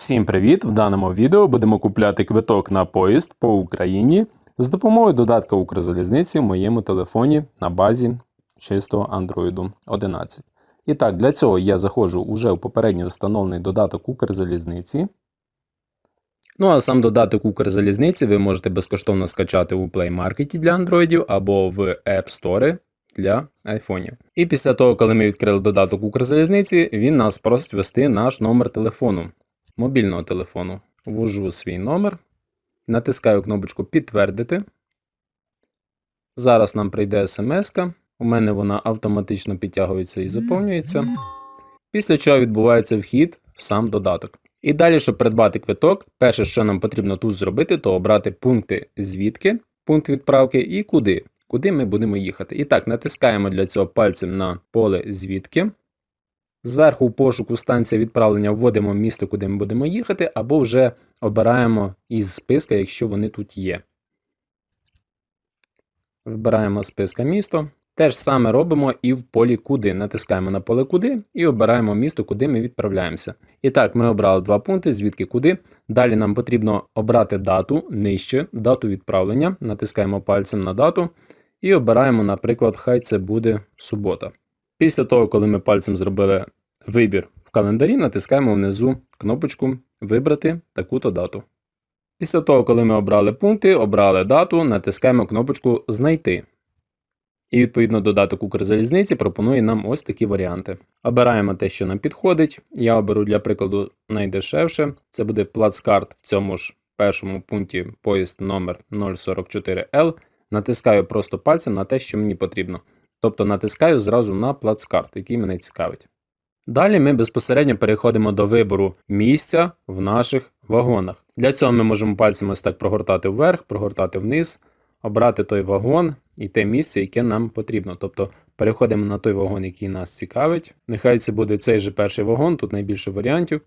Всім привіт! В даному відео будемо купляти квиток на поїзд по Україні з допомогою додатка Укрзалізниці в моєму телефоні на базі чистого Android 11. І так, для цього я заходжу уже в попередньо встановлений додаток Укрзалізниці. Ну а сам додаток Укрзалізниці ви можете безкоштовно скачати у Play Market для Android або в App Store для айфонів. І після того, коли ми відкрили додаток Укрзалізниці, він нас просить ввести наш номер телефону мобільного телефону. Ввожу свій номер, натискаю кнопочку Підтвердити. Зараз нам прийде смс. У мене вона автоматично підтягується і заповнюється. Після чого відбувається вхід в сам додаток. І далі, щоб придбати квиток, перше, що нам потрібно тут зробити, то обрати пункти звідки, пункт відправки і куди, куди ми будемо їхати. І так, натискаємо для цього пальцем на поле звідки. Зверху у пошуку станція відправлення вводимо місто, куди ми будемо їхати, або вже обираємо із списка, якщо вони тут є. Вибираємо списка місто. Те ж саме робимо і в полі куди. Натискаємо на поле куди і обираємо місто, куди ми відправляємося. І так, ми обрали два пункти, звідки куди. Далі нам потрібно обрати дату нижче, дату відправлення. Натискаємо пальцем на дату і обираємо, наприклад, хай це буде субота. Після того, коли ми пальцем зробили вибір в календарі, натискаємо внизу кнопочку Вибрати таку-то дату. Після того, коли ми обрали пункти, обрали дату, натискаємо кнопочку Знайти. І відповідно додаток Укрзалізниці пропонує нам ось такі варіанти. Обираємо те, що нам підходить. Я оберу для прикладу найдешевше. Це буде плацкарт в цьому ж першому пункті поїзд номер 044L. Натискаю просто пальцем на те, що мені потрібно. Тобто натискаю зразу на плацкарт, який мене цікавить. Далі ми безпосередньо переходимо до вибору місця в наших вагонах. Для цього ми можемо пальцем ось так прогортати вверх, прогортати вниз, обрати той вагон і те місце, яке нам потрібно. Тобто переходимо на той вагон, який нас цікавить. Нехай це буде цей же перший вагон, тут найбільше варіантів.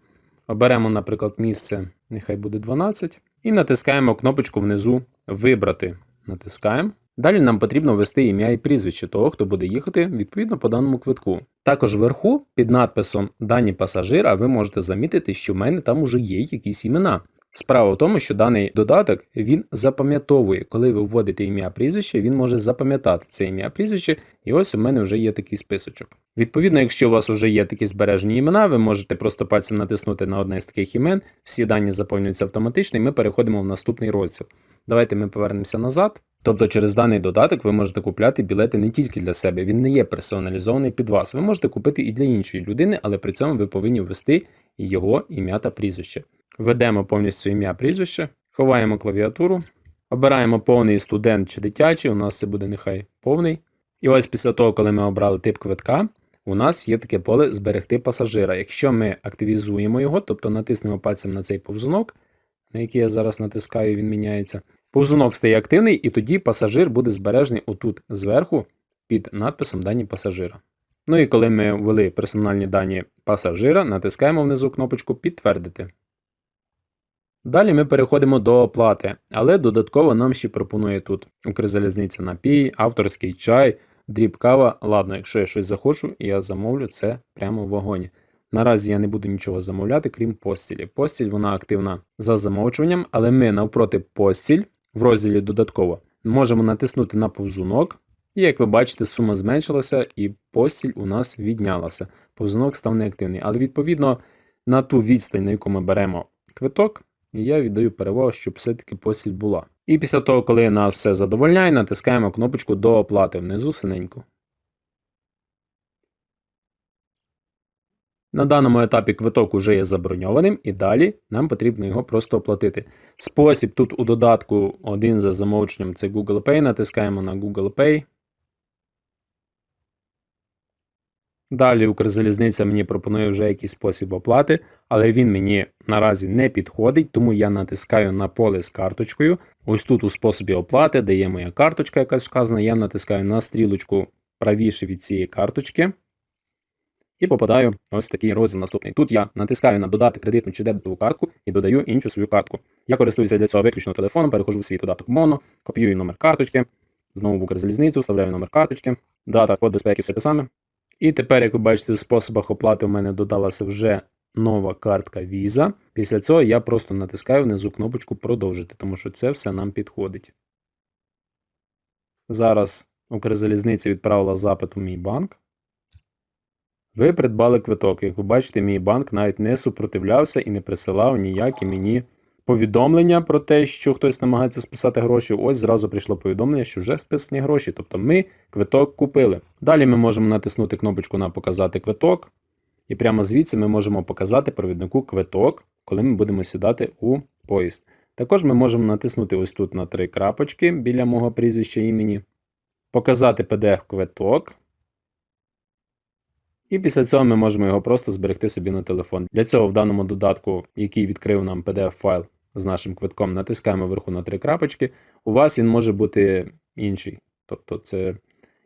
Оберемо, наприклад, місце, нехай буде 12, і натискаємо кнопочку внизу Вибрати. Натискаємо. Далі нам потрібно ввести ім'я і прізвище того, хто буде їхати відповідно по даному квитку. Також вверху під надписом Дані пасажира ви можете замітити, що в мене там уже є якісь імена. Справа в тому, що даний додаток він запам'ятовує, коли ви вводите ім'я прізвище, він може запам'ятати це ім'я прізвище, і ось у мене вже є такий списочок. Відповідно, якщо у вас вже є такі збережені імена, ви можете просто пальцем натиснути на одне з таких імен, всі дані заповнюються автоматично, і ми переходимо в наступний розділ. Давайте ми повернемося назад. Тобто через даний додаток ви можете купляти білети не тільки для себе, він не є персоналізований під вас. Ви можете купити і для іншої людини, але при цьому ви повинні ввести його ім'я та прізвище. Введемо повністю ім'я прізвище, ховаємо клавіатуру, обираємо повний студент чи дитячий, у нас це буде нехай повний. І ось після того, коли ми обрали тип квитка, у нас є таке поле Зберегти пасажира. Якщо ми активізуємо його, тобто натиснемо пальцем на цей повзунок, на який я зараз натискаю, він міняється. Повзунок стає активний, і тоді пасажир буде збережений отут зверху під надписом Дані пасажира. Ну і коли ми ввели персональні дані пасажира, натискаємо внизу кнопочку Підтвердити. Далі ми переходимо до оплати, але додатково нам ще пропонує тут Укрзалізниця напій, авторський чай, дріб кава. Ладно, якщо я щось захочу, я замовлю це прямо в вагоні. Наразі я не буду нічого замовляти, крім постілі. Постіль вона активна за замовчуванням, але ми навпроти постіль в розділі додатково можемо натиснути на повзунок. І як ви бачите, сума зменшилася і постіль у нас віднялася. Повзунок став неактивний. Але відповідно на ту відстань, на яку ми беремо квиток, я віддаю перевагу, щоб все-таки постіль була. І після того, коли нас все задовольняє, натискаємо кнопочку до оплати внизу синеньку. На даному етапі квиток уже є заброньованим, і далі нам потрібно його просто оплатити. Спосіб тут у додатку один за замовченням це Google Pay. Натискаємо на Google Pay. Далі Укрзалізниця мені пропонує вже якийсь спосіб оплати, але він мені наразі не підходить, тому я натискаю на поле з карточкою. Ось тут у способі оплати, де є моя карточка якась вказана, я натискаю на стрілочку правіше від цієї карточки. І попадаю ось в такий розділ наступний. Тут я натискаю на додати кредитну чи дебетову картку і додаю іншу свою картку. Я користуюся для цього виключно телефоном, перехожу в свій додаток Моно, копіюю номер карточки, знову в Укрзалізницю, вставляю номер карточки, дата, код безпеки, все те саме. І тепер, як ви бачите, в способах оплати у мене додалася вже нова картка Visa. Після цього я просто натискаю внизу кнопочку продовжити, тому що це все нам підходить. Зараз Укрзалізниця відправила запит у мій банк. Ви придбали квиток. Як ви бачите, мій банк навіть не супротивлявся і не присилав ніякі мені повідомлення про те, що хтось намагається списати гроші. Ось зразу прийшло повідомлення, що вже списані гроші. Тобто ми квиток купили. Далі ми можемо натиснути кнопочку на показати квиток. І прямо звідси ми можемо показати провіднику квиток, коли ми будемо сідати у поїзд. Також ми можемо натиснути ось тут на три крапочки біля мого прізвища імені, показати PDF-квиток. І після цього ми можемо його просто зберегти собі на телефон. Для цього в даному додатку, який відкрив нам PDF-файл з нашим квитком, натискаємо вверху на три крапочки. У вас він може бути інший, тобто це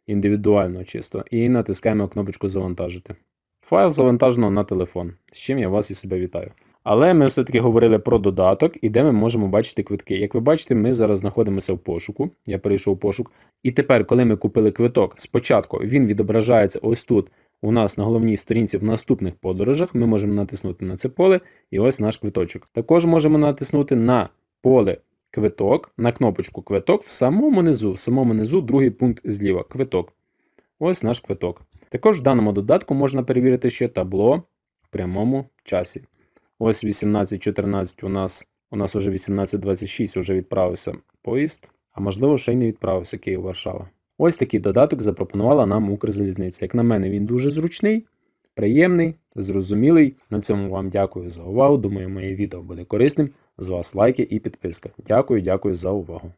індивідуально чисто. І натискаємо кнопочку Завантажити. Файл завантажено на телефон, з чим я вас і себе вітаю. Але ми все-таки говорили про додаток і де ми можемо бачити квитки. Як ви бачите, ми зараз знаходимося в пошуку. Я перейшов в пошук. І тепер, коли ми купили квиток, спочатку він відображається ось тут. У нас на головній сторінці в наступних подорожах ми можемо натиснути на це поле, і ось наш квиточок. Також можемо натиснути на поле квиток, на кнопочку квиток в самому низу, в самому низу другий пункт зліва квиток. Ось наш квиток. Також в даному додатку можна перевірити ще табло в прямому часі. Ось 18.14 у нас у нас уже 18.26 вже відправився поїзд, а можливо ще й не відправився Київ-Варшава. Ось такий додаток запропонувала нам Укрзалізниця. Як на мене, він дуже зручний, приємний, зрозумілий. На цьому вам дякую за увагу. Думаю, моє відео буде корисним. З вас лайки і підписка. Дякую, дякую за увагу.